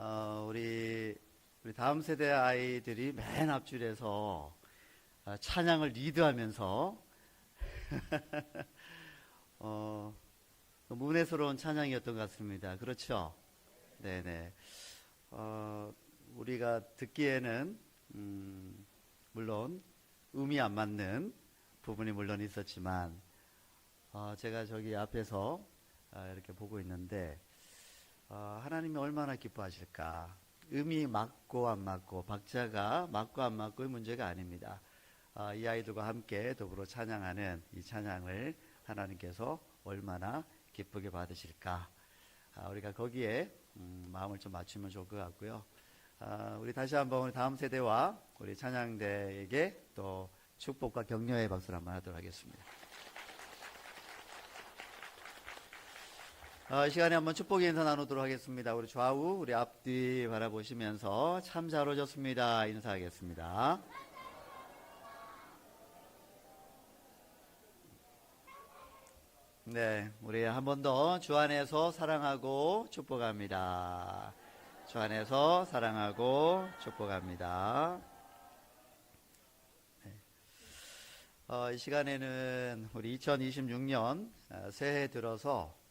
어, 우리, 우리 다음 세대 아이들이 맨 앞줄에서 어, 찬양을 리드하면서 어, 너무 은혜스러운 찬양이었던 것 같습니다. 그렇죠? 네네. 어, 우리가 듣기에는, 음, 물론, 음이 안 맞는 부분이 물론 있었지만, 어, 제가 저기 앞에서 아, 이렇게 보고 있는데, 어, 하나님이 얼마나 기뻐하실까. 음이 맞고 안 맞고, 박자가 맞고 안 맞고의 문제가 아닙니다. 아, 이 아이들과 함께 더불어 찬양하는 이 찬양을 하나님께서 얼마나 기쁘게 받으실까. 아, 우리가 거기에 음, 마음을 좀 맞추면 좋을 것 같고요. 아, 우리 다시 한번 우리 다음 세대와 우리 찬양대에게 또 축복과 격려의 박수를 한번 하도록 하겠습니다. 아, 이 시간에 한번 축복의 인사 나누도록 하겠습니다. 우리 좌우, 우리 앞뒤 바라보시면서 참 잘 오셨습니다. 인사하겠습니다. 네, 우리 한 번 더 주 안에서 사랑하고 축복합니다. 주 안에서 사랑하고 축복합니다. 네. 어, 이 시간에는 우리 2026년 어, 새해 들어서 어,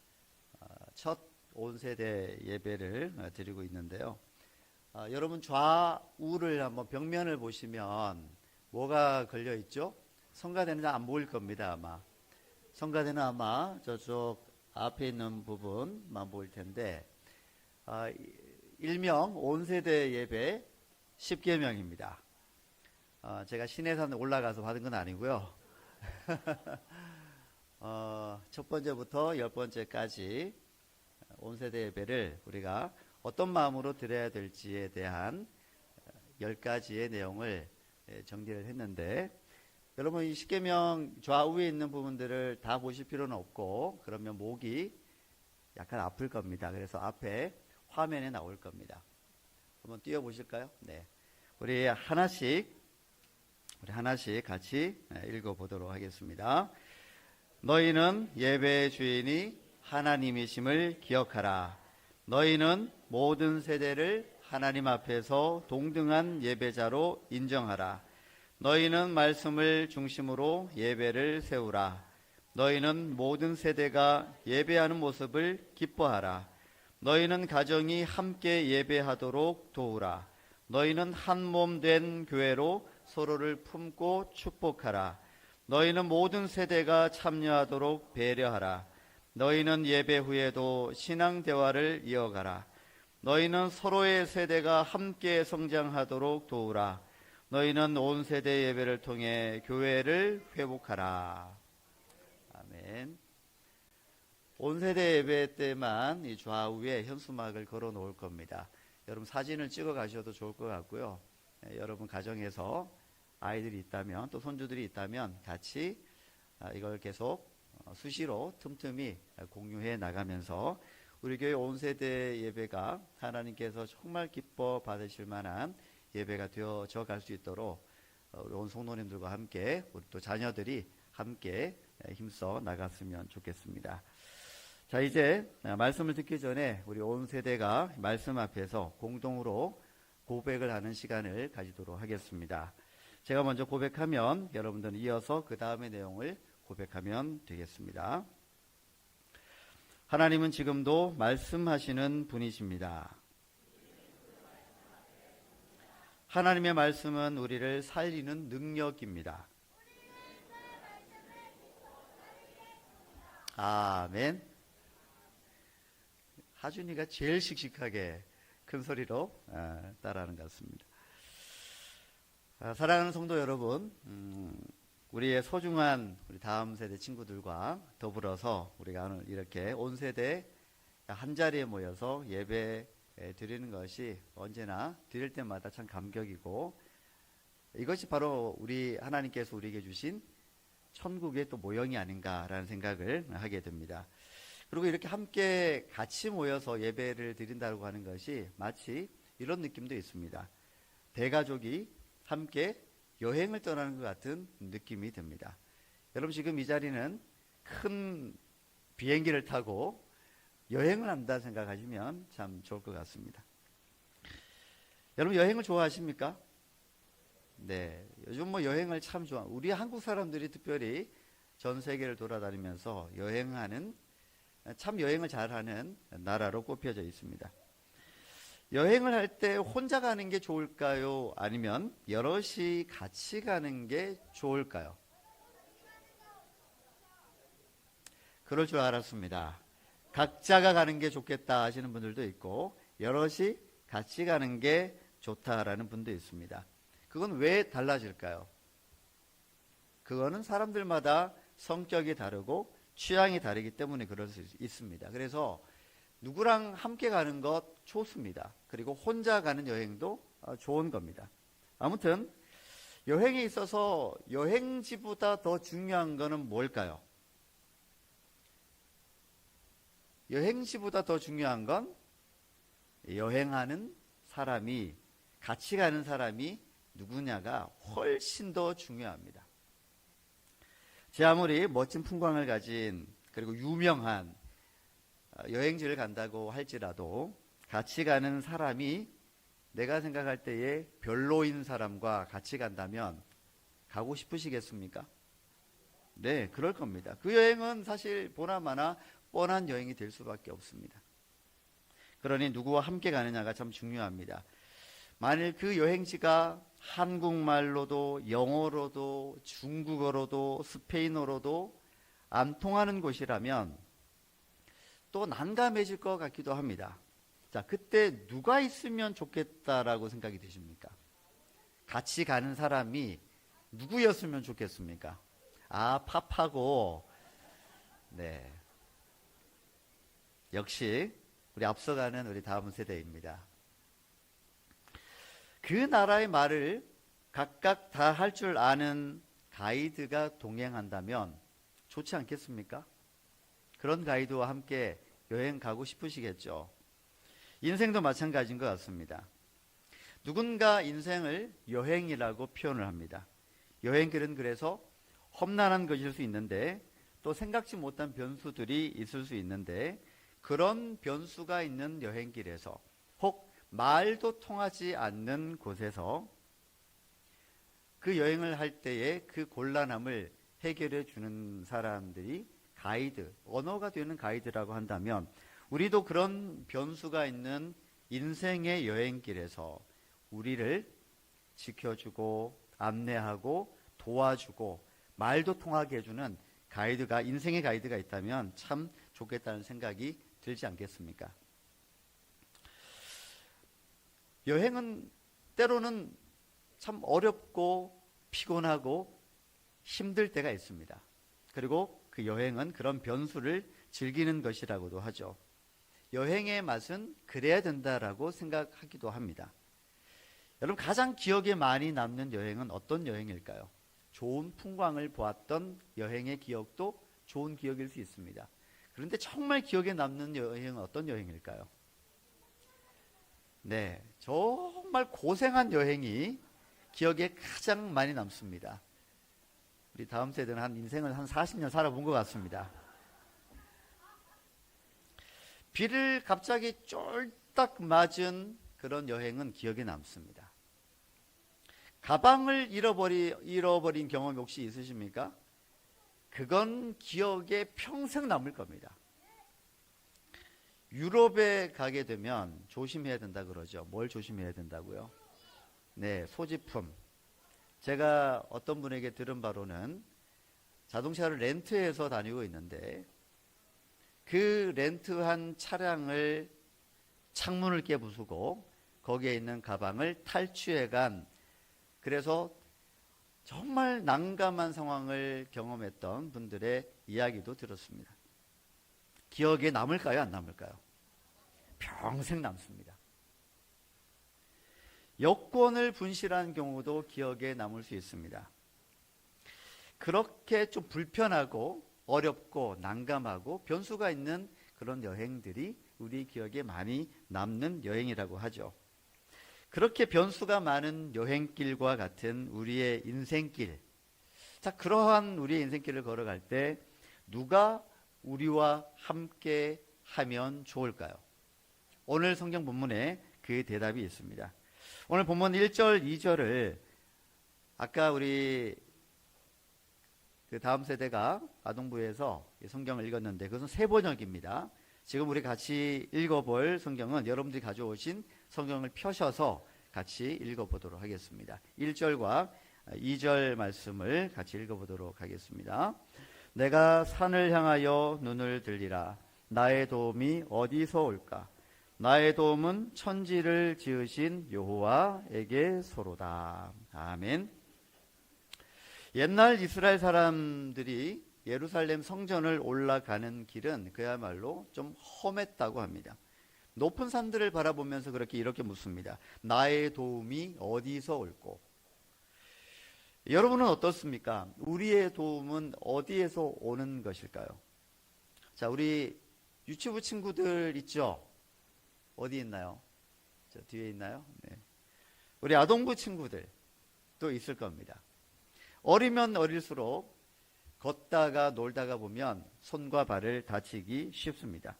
첫 온세대 예배를 어, 드리고 있는데요. 어, 여러분 좌우를 한번 벽면을 보시면 뭐가 걸려 있죠? 성가대는 잘안 보일 겁니다 아마. 성가대는 아마 저쪽 앞에 있는 부분만 보일 텐데 아, 일명 온세대 예배 10계명입니다. 어, 제가 시내산 올라가서 받은 건 아니고요. 어, 첫 번째부터 열 번째까지 온 세대 예배를 우리가 어떤 마음으로 드려야 될지에 대한 열 가지의 내용을 예, 정리를 했는데 여러분 이 십계명 좌우에 있는 부분들을 다 보실 필요는 없고 그러면 목이 약간 아플 겁니다. 그래서 앞에 화면에 나올 겁니다. 한번 띄워 보실까요? 네. 우리 하나씩 우리 하나씩 같이 읽어 보도록 하겠습니다. 너희는 예배의 주인이 하나님이심을 기억하라. 너희는 모든 세대를 하나님 앞에서 동등한 예배자로 인정하라. 너희는 말씀을 중심으로 예배를 세우라. 너희는 모든 세대가 예배하는 모습을 기뻐하라. 너희는 가정이 함께 예배하도록 도우라. 너희는 한 몸 된 교회로 서로를 품고 축복하라. 너희는 모든 세대가 참여하도록 배려하라. 너희는 예배 후에도 신앙 대화를 이어가라. 너희는 서로의 세대가 함께 성장하도록 도우라. 너희는 온 세대 예배를 통해 교회를 회복하라. 아멘. 온 세대 예배 때만 이 좌우에 현수막을 걸어 놓을 겁니다. 여러분 사진을 찍어 가셔도 좋을 것 같고요. 예, 여러분 가정에서 아이들이 있다면 또 손주들이 있다면 같이 아, 이걸 계속 어, 수시로 틈틈이 공유해 나가면서 우리 교회 온 세대 예배가 하나님께서 정말 기뻐 받으실 만한 예배가 되어져 갈 수 있도록 어, 우리 온 성도님들과 함께 우리 또 자녀들이 함께 힘써 나갔으면 좋겠습니다. 자 이제 어, 말씀을 듣기 전에 우리 온 세대가 말씀 앞에서 공동으로 고백을 하는 시간을 가지도록 하겠습니다. 제가 먼저 고백하면 여러분들은 이어서 그 다음의 내용을 고백하면 되겠습니다. 하나님은 지금도 말씀하시는 분이십니다. 하나님의 말씀은 우리를 살리는 능력입니다. 아멘. 하준이가 제일 씩씩하게 큰 소리로 아, 따라하는 것 같습니다. 아, 사랑하는 성도 여러분, 음, 우리의 소중한 우리 다음 세대 친구들과 더불어서 우리가 오늘 이렇게 온 세대 한 자리에 모여서 예배 드리는 것이 언제나 드릴 때마다 참 감격이고 이것이 바로 우리 하나님께서 우리에게 주신 천국의 또 모형이 아닌가라는 생각을 하게 됩니다. 그리고 이렇게 함께 같이 모여서 예배를 드린다고 하는 것이 마치 이런 느낌도 있습니다. 대가족이 함께 여행을 떠나는 것 같은 느낌이 듭니다. 여러분 지금 이 자리는 큰 비행기를 타고 여행을 한다 생각하시면 참 좋을 것 같습니다. 여러분 여행을 좋아하십니까? 네. 요즘 뭐 여행을 참 좋아. 우리 한국 사람들이 특별히 전 세계를 돌아다니면서 여행하는 참 여행을 잘하는 나라로 꼽혀져 있습니다. 여행을 할 때 혼자 가는 게 좋을까요? 아니면 여럿이 같이 가는 게 좋을까요? 그럴 줄 알았습니다. 각자가 가는 게 좋겠다 하시는 분들도 있고 여럿이 같이 가는 게 좋다라는 분도 있습니다. 그건 왜 달라질까요? 그거는 사람들마다 성격이 다르고 취향이 다르기 때문에 그럴 수 있습니다. 그래서 누구랑 함께 가는 것 좋습니다. 그리고 혼자 가는 여행도 어, 좋은 겁니다. 아무튼 여행에 있어서 여행지보다 더 중요한 것은 뭘까요? 여행지보다 더 중요한 건 여행하는 사람이 같이 가는 사람이 누구냐가 훨씬 더 중요합니다. 제 아무리 멋진 풍광을 가진 그리고 유명한 어, 여행지를 간다고 할지라도 같이 가는 사람이 내가 생각할 때에 별로인 사람과 같이 간다면 가고 싶으시겠습니까? 네, 그럴 겁니다. 그 여행은 사실 보나마나 뻔한 여행이 될 수밖에 없습니다. 그러니 누구와 함께 가느냐가 참 중요합니다. 만일 그 여행지가 한국말로도 영어로도 중국어로도 스페인어로도 안 통하는 곳이라면 또 난감해질 것 같기도 합니다. 자, 그때 누가 있으면 좋겠다라고 생각이 드십니까? 같이 가는 사람이 누구였으면 좋겠습니까? 아, 팝하고, 네. 역시, 우리 앞서가는 우리 다음 세대입니다. 그 나라의 말을 각각 다 할 줄 아는 가이드가 동행한다면 좋지 않겠습니까? 그런 가이드와 함께 여행 가고 싶으시겠죠. 인생도 마찬가지인 것 같습니다. 누군가 인생을 여행이라고 표현을 합니다. 여행길은 그래서 험난한 것일 수 있는데 또 생각지 못한 변수들이 있을 수 있는데 그런 변수가 있는 여행길에서 혹 말도 통하지 않는 곳에서 그 여행을 할 때에 그 곤란함을 해결해 주는 사람들이 가이드, 언어가 되는 가이드라고 한다면 우리도 그런 변수가 있는 인생의 여행길에서 우리를 지켜주고 안내하고 도와주고 말도 통하게 해주는 가이드가 인생의 가이드가 있다면 참 좋겠다는 생각이 들지 않겠습니까? 여행은 때로는 참 어렵고 피곤하고 힘들 때가 있습니다. 그리고 그 여행은 그런 변수를 즐기는 것이라고도 하죠. 여행의 맛은 그래야 된다라고 생각하기도 합니다. 여러분 가장 기억에 많이 남는 여행은 어떤 여행일까요? 좋은 풍광을 보았던 여행의 기억도 좋은 기억일 수 있습니다. 그런데 정말 기억에 남는 여행은 어떤 여행일까요? 네, 정말 고생한 여행이 기억에 가장 많이 남습니다. 우리 다음 세대는 한 인생을 한 40년 살아본 것 같습니다. 비를 갑자기 쫄딱 맞은 그런 여행은 기억에 남습니다. 가방을 잃어버리, 잃어버린 경험 혹시 있으십니까? 그건 기억에 평생 남을 겁니다. 유럽에 가게 되면 조심해야 된다 그러죠. 뭘 조심해야 된다고요? 네, 소지품. 제가 어떤 분에게 들은 바로는 자동차를 렌트해서 다니고 있는데 그 렌트한 차량을 창문을 깨부수고 거기에 있는 가방을 탈취해 간 그래서 정말 난감한 상황을 경험했던 분들의 이야기도 들었습니다. 기억에 남을까요? 안 남을까요? 평생 남습니다. 여권을 분실한 경우도 기억에 남을 수 있습니다. 그렇게 좀 불편하고 어렵고 난감하고 변수가 있는 그런 여행들이 우리 기억에 많이 남는 여행이라고 하죠. 그렇게 변수가 많은 여행길과 같은 우리의 인생길. 자, 그러한 우리의 인생길을 걸어갈 때 누가 우리와 함께 하면 좋을까요? 오늘 성경 본문에 그 대답이 있습니다. 오늘 본문 1절, 2절을 아까 우리 그 다음 세대가 아동부에서 이 성경을 읽었는데 그것은 새 번역입니다. 지금 우리 같이 읽어볼 성경은 여러분들이 가져오신 성경을 펴셔서 같이 읽어보도록 하겠습니다. 1절과 2절 말씀을 같이 읽어보도록 하겠습니다. 내가 산을 향하여 눈을 들리라. 나의 도움이 어디서 올까? 나의 도움은 천지를 지으신 여호와에게 소로다. 아멘. 옛날 이스라엘 사람들이 예루살렘 성전을 올라가는 길은 그야말로 좀 험했다고 합니다. 높은 산들을 바라보면서 그렇게 이렇게 묻습니다. 나의 도움이 어디서 올고? 여러분은 어떻습니까? 우리의 도움은 어디에서 오는 것일까요? 자, 우리 유치부 친구들 있죠? 어디 있나요? 저 뒤에 있나요? 네. 우리 아동부 친구들 또 있을 겁니다. 어리면 어릴수록 걷다가 놀다가 보면 손과 발을 다치기 쉽습니다.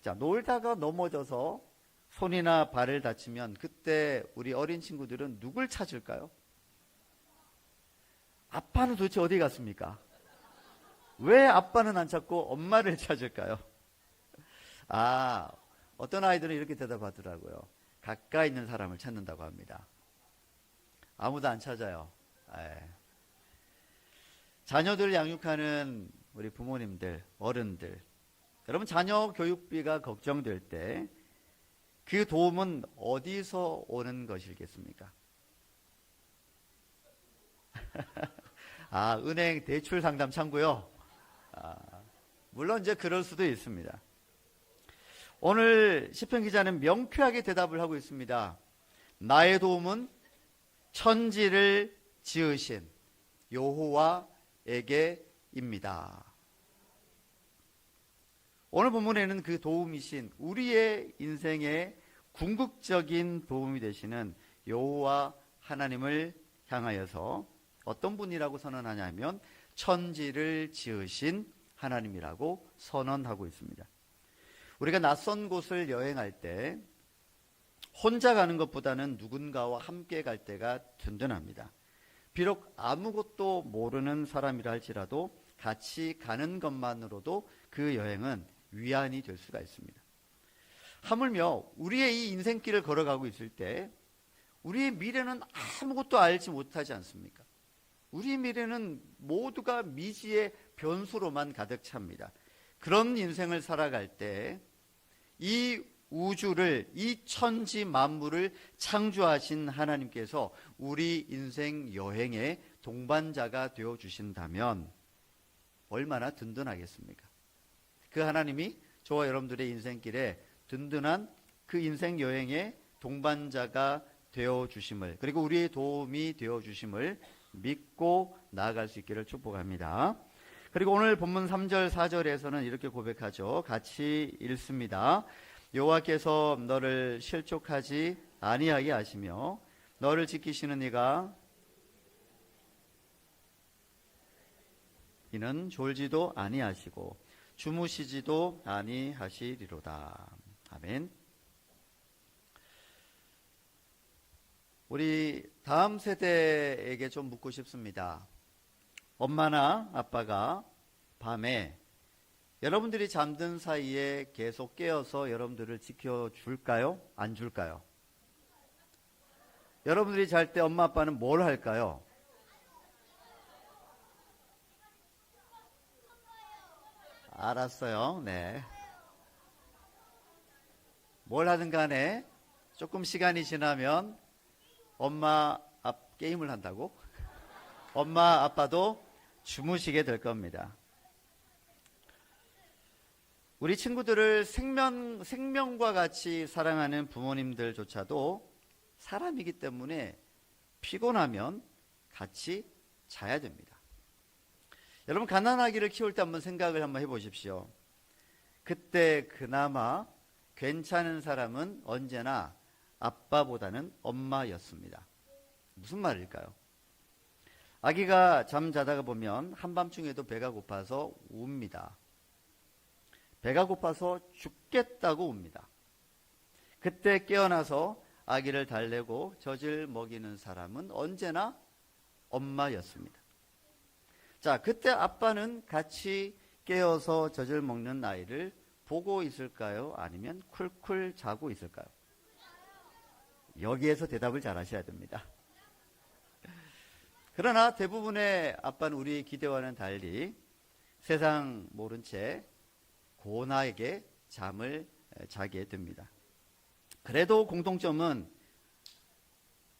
자, 놀다가 넘어져서 손이나 발을 다치면 그때 우리 어린 친구들은 누굴 찾을까요? 아빠는 도대체 어디 갔습니까? 왜 아빠는 안 찾고 엄마를 찾을까요? 아, 어떤 아이들은 이렇게 대답하더라고요. 가까이 있는 사람을 찾는다고 합니다. 아무도 안 찾아요. 에. 자녀들 양육하는 우리 부모님들, 어른들. 여러분, 자녀 교육비가 걱정될 때 그 도움은 어디서 오는 것이겠습니까? 아, 은행 대출 상담 창구요? 아, 물론 이제 그럴 수도 있습니다. 오늘 시편 기자는 명쾌하게 대답을 하고 있습니다. 나의 도움은 천지를 지으신 여호와에게입니다. 오늘 본문에는 그 도움이신 우리의 인생에 궁극적인 도움이 되시는 여호와 하나님을 향하여서 어떤 분이라고 선언하냐면 천지를 지으신 하나님이라고 선언하고 있습니다. 우리가 낯선 곳을 여행할 때 혼자 가는 것보다는 누군가와 함께 갈 때가 든든합니다. 비록 아무것도 모르는 사람이라 할지라도 같이 가는 것만으로도 그 여행은 위안이 될 수가 있습니다. 하물며 우리의 이 인생길을 걸어가고 있을 때 우리의 미래는 아무것도 알지 못하지 않습니까? 우리 미래는 모두가 미지의 변수로만 가득 찹니다. 그런 인생을 살아갈 때 이 우주를, 이 천지 만물을 창조하신 하나님께서 우리 인생 여행의 동반자가 되어 주신다면 얼마나 든든하겠습니까? 그 하나님이 저와 여러분들의 인생길에 든든한 그 인생 여행의 동반자가 되어 주심을 그리고 우리의 도움이 되어 주심을 믿고 나아갈 수 있기를 축복합니다. 그리고 오늘 본문 3절 4절에서는 이렇게 고백하죠. 같이 읽습니다. 여호와께서 너를 실족하지 아니하게 하시며 너를 지키시는 이가 이는 졸지도 아니하시고 주무시지도 아니하시리로다. 아멘. 우리 다음 세대에게 좀 묻고 싶습니다. 엄마나 아빠가 밤에 여러분들이 잠든 사이에 계속 깨어서 여러분들을 지켜줄까요? 안 줄까요? 여러분들이 잘 때 엄마 아빠는 뭘 할까요? 알았어요. 네. 뭘 하든 간에 조금 시간이 지나면 엄마 앞 게임을 한다고? 엄마 아빠도 주무시게 될 겁니다. 우리 친구들을 생명, 생명과 같이 사랑하는 부모님들조차도 사람이기 때문에 피곤하면 같이 자야 됩니다. 여러분, 가난아기를 키울 때 한번 생각을 한번 해보십시오. 그때 그나마 괜찮은 사람은 언제나 아빠보다는 엄마였습니다. 무슨 말일까요? 아기가 잠자다가 보면 한밤중에도 배가 고파서 웁니다. 배가 고파서 죽겠다고 웁니다. 그때 깨어나서 아기를 달래고 젖을 먹이는 사람은 언제나 엄마였습니다. 자, 그때 아빠는 같이 깨어서 젖을 먹는 아이를 보고 있을까요? 아니면 쿨쿨 자고 있을까요? 여기에서 대답을 잘 하셔야 됩니다. 그러나 대부분의 아빠는 우리 기대와는 달리 세상 모른 채 고나에게 잠을 자게 됩니다. 그래도 공통점은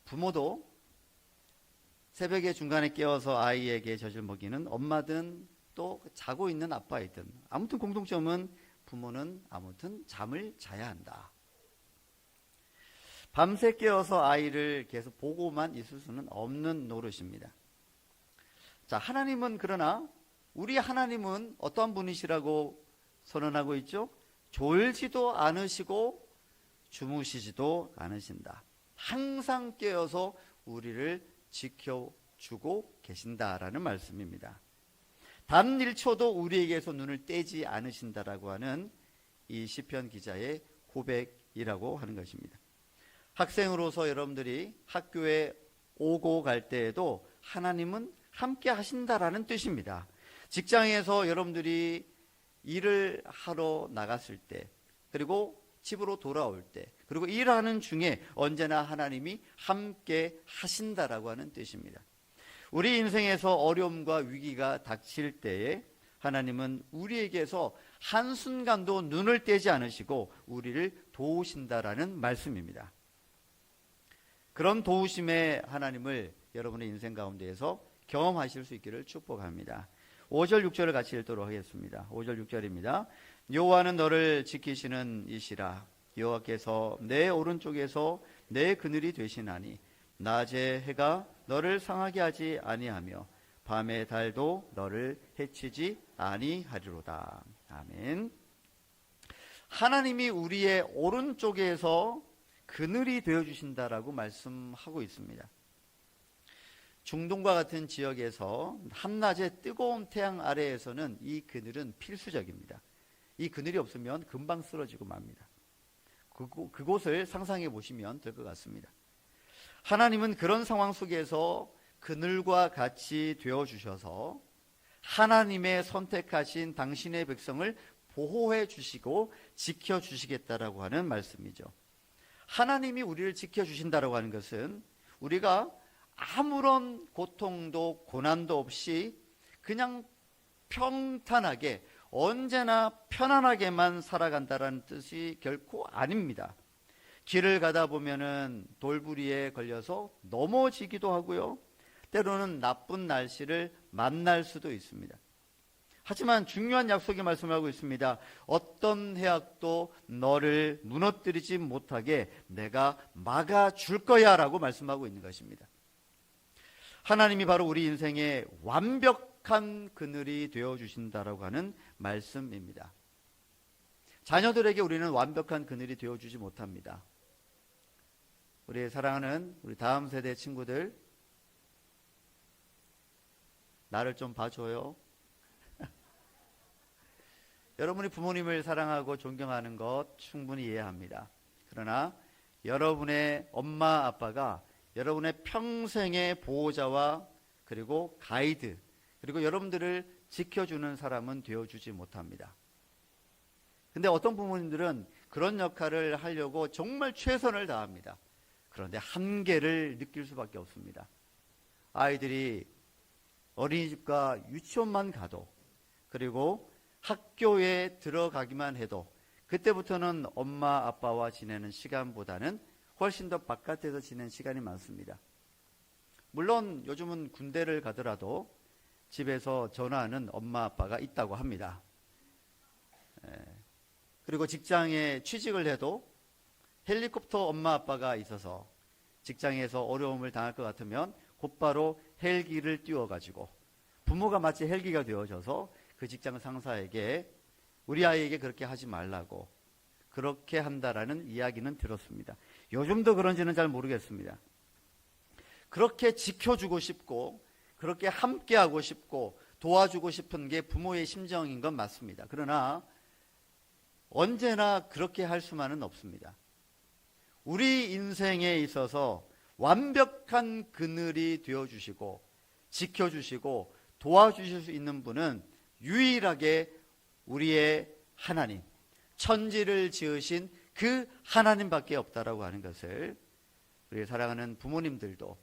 부모도 새벽에 중간에 깨어서 아이에게 젖을 먹이는 엄마든 또 자고 있는 아빠이든 아무튼 공통점은 부모는 아무튼 잠을 자야 한다. 밤새 깨어서 아이를 계속 보고만 있을 수는 없는 노릇입니다. 자, 하나님은 그러나 우리 하나님은 어떠한 분이시라고 선언하고 있죠? 졸지도 않으시고 주무시지도 않으신다. 항상 깨어서 우리를 지켜주고 계신다라는 말씀입니다. 단 1초도 우리에게서 눈을 떼지 않으신다라고 하는 이 시편 기자의 고백이라고 하는 것입니다. 학생으로서 여러분들이 학교에 오고 갈 때에도 하나님은 함께 하신다라는 뜻입니다. 직장에서 여러분들이 일을 하러 나갔을 때, 그리고 집으로 돌아올 때, 그리고 일하는 중에 언제나 하나님이 함께 하신다라고 하는 뜻입니다. 우리 인생에서 어려움과 위기가 닥칠 때에 하나님은 우리에게서 한순간도 눈을 떼지 않으시고 우리를 도우신다라는 말씀입니다. 그런 도우심의 하나님을 여러분의 인생 가운데에서 경험하실 수 있기를 축복합니다. 5절 6절을 같이 읽도록 하겠습니다. 5절 6절입니다. 여호와는 너를 지키시는 이시라 여호와께서 내 오른쪽에서 내 그늘이 되시나니 낮에 해가 너를 상하게 하지 아니하며 밤의 달도 너를 해치지 아니하리로다. 아멘. 하나님이 우리의 오른쪽에서 그늘이 되어 주신다라고 말씀하고 있습니다. 중동과 같은 지역에서 한낮의 뜨거운 태양 아래에서는 이 그늘은 필수적입니다. 이 그늘이 없으면 금방 쓰러지고 맙니다. 그곳, 그곳 을 상상해 보시면 될 것 같습니다. 하나님은 그런 상황 속에서 그늘과 같이 되어 주셔서 하나님의 선택하신 당신의 백성을 보호해 주시고 지켜 주시겠다라고 하는 말씀이죠. 하나님이 우리를 지켜 주신다라고 하는 것은 우리가 아무런 고통도 고난도 없이 그냥 평탄하게 언제나 편안하게만 살아간다라는 뜻이 결코 아닙니다. 길을 가다 보면은 돌부리에 걸려서 넘어지기도 하고요. 때로는 나쁜 날씨를 만날 수도 있습니다. 하지만 중요한 약속이 말씀하고 있습니다. 어떤 해악도 너를 무너뜨리지 못하게 내가 막아줄 거야 라고 말씀하고 있는 것입니다. 하나님이 바로 우리 인생의 완벽한 그늘이 되어 주신다라고 하는 말씀입니다. 자녀들에게 우리는 완벽한 그늘이 되어 주지 못합니다. 우리 사랑하는 우리 다음 세대 친구들 나를 좀 봐줘요. 여러분이 부모님을 사랑하고 존경하는 것 충분히 이해합니다. 그러나 여러분의 엄마 아빠가 여러분의 평생의 보호자와 그리고 가이드 그리고 여러분들을 지켜주는 사람은 되어주지 못합니다. 근데 어떤 부모님들은 그런 역할을 하려고 정말 최선을 다합니다. 그런데 한계를 느낄 수밖에 없습니다. 아이들이 어린이집과 유치원만 가도 그리고 학교에 들어가기만 해도 그때부터는 엄마 아빠와 지내는 시간보다는 훨씬 더 바깥에서 지낸 시간이 많습니다. 물론 요즘은 군대를 가더라도 집에서 전화하는 엄마 아빠가 있다고 합니다. 예. 그리고 직장에 취직을 해도 헬리콥터 엄마 아빠가 있어서 직장에서 어려움을 당할 것 같으면 곧바로 헬기를 띄워가지고 부모가 마치 헬기가 되어져서 그 직장 상사에게 우리 아이에게 그렇게 하지 말라고 그렇게 한다라는 이야기는 들었습니다. 요즘도 그런지는 잘 모르겠습니다. 그렇게 지켜주고 싶고 그렇게 함께하고 싶고 도와주고 싶은 게 부모의 심정인 건 맞습니다. 그러나 언제나 그렇게 할 수만은 없습니다. 우리 인생에 있어서 완벽한 그늘이 되어 주시고 지켜 주시고 도와주실 수 있는 분은 유일하게 우리의 하나님, 천지를 지으신 그 하나님밖에 없다라고 하는 것을 우리 사랑하는 부모님들도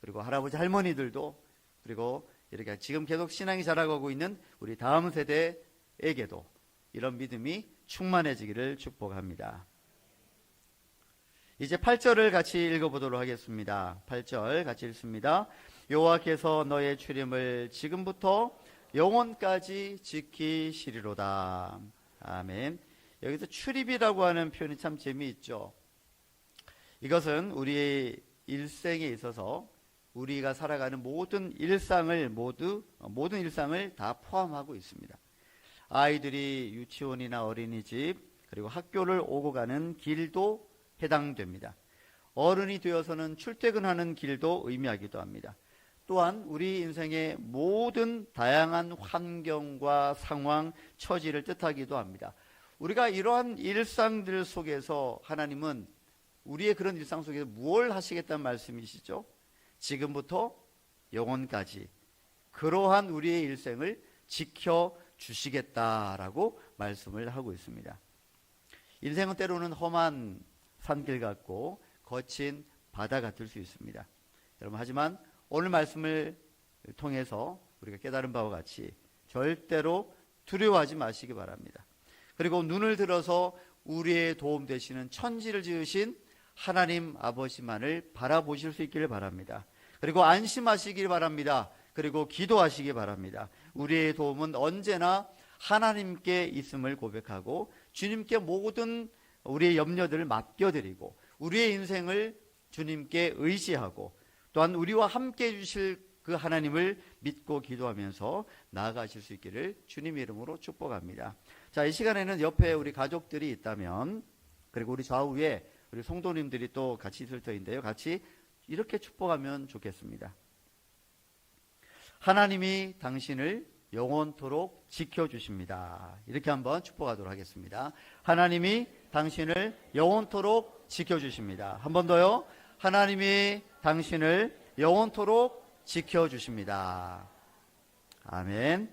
그리고 할아버지 할머니들도 그리고 이렇게 지금 계속 신앙이 자라가고 있는 우리 다음 세대에게도 이런 믿음이 충만해지기를 축복합니다. 이제 8절을 같이 읽어보도록 하겠습니다. 8절 같이 읽습니다. 여호와께서 너의 출임을 지금부터 영원까지 지키시리로다. 아멘. 여기서 출입이라고 하는 표현이 참 재미있죠. 이것은 우리의 일생에 있어서 우리가 살아가는 모든 일상을 모두 모든 일상을 다 포함하고 있습니다. 아이들이 유치원이나 어린이집 그리고 학교를 오고 가는 길도 해당됩니다. 어른이 되어서는 출퇴근하는 길도 의미하기도 합니다. 또한 우리 인생의 모든 다양한 환경과 상황, 처지를 뜻하기도 합니다. 우리가 이러한 일상들 속에서 하나님은 우리의 그런 일상 속에서 무엇을 하시겠다는 말씀이시죠? 지금부터 영원까지 그러한 우리의 일생을 지켜 주시겠다라고 말씀을 하고 있습니다. 인생은 때로는 험한 산길 같고 거친 바다 같을 수 있습니다. 여러분 하지만 오늘 말씀을 통해서 우리가 깨달은 바와 같이 절대로 두려워하지 마시기 바랍니다. 그리고 눈을 들어서 우리의 도움 되시는 천지를 지으신 하나님 아버지만을 바라보실 수 있기를 바랍니다. 그리고 안심하시길 바랍니다. 그리고 기도하시기 바랍니다. 우리의 도움은 언제나 하나님께 있음을 고백하고 주님께 모든 우리의 염려들을 맡겨드리고 우리의 인생을 주님께 의지하고 또한 우리와 함께 해주실 그 하나님을 믿고 기도하면서 나아가실 수 있기를 주님 이름으로 축복합니다. 자, 이 시간에는 옆에 우리 가족들이 있다면 그리고 우리 좌우에 우리 성도님들이 또 같이 있을 터인데요. 같이 이렇게 축복하면 좋겠습니다. 하나님이 당신을 영원토록 지켜주십니다. 이렇게 한번 축복하도록 하겠습니다. 하나님이 당신을 영원토록 지켜주십니다. 한 번 더요. 하나님이 당신을 영원토록 지켜주십니다. 아멘.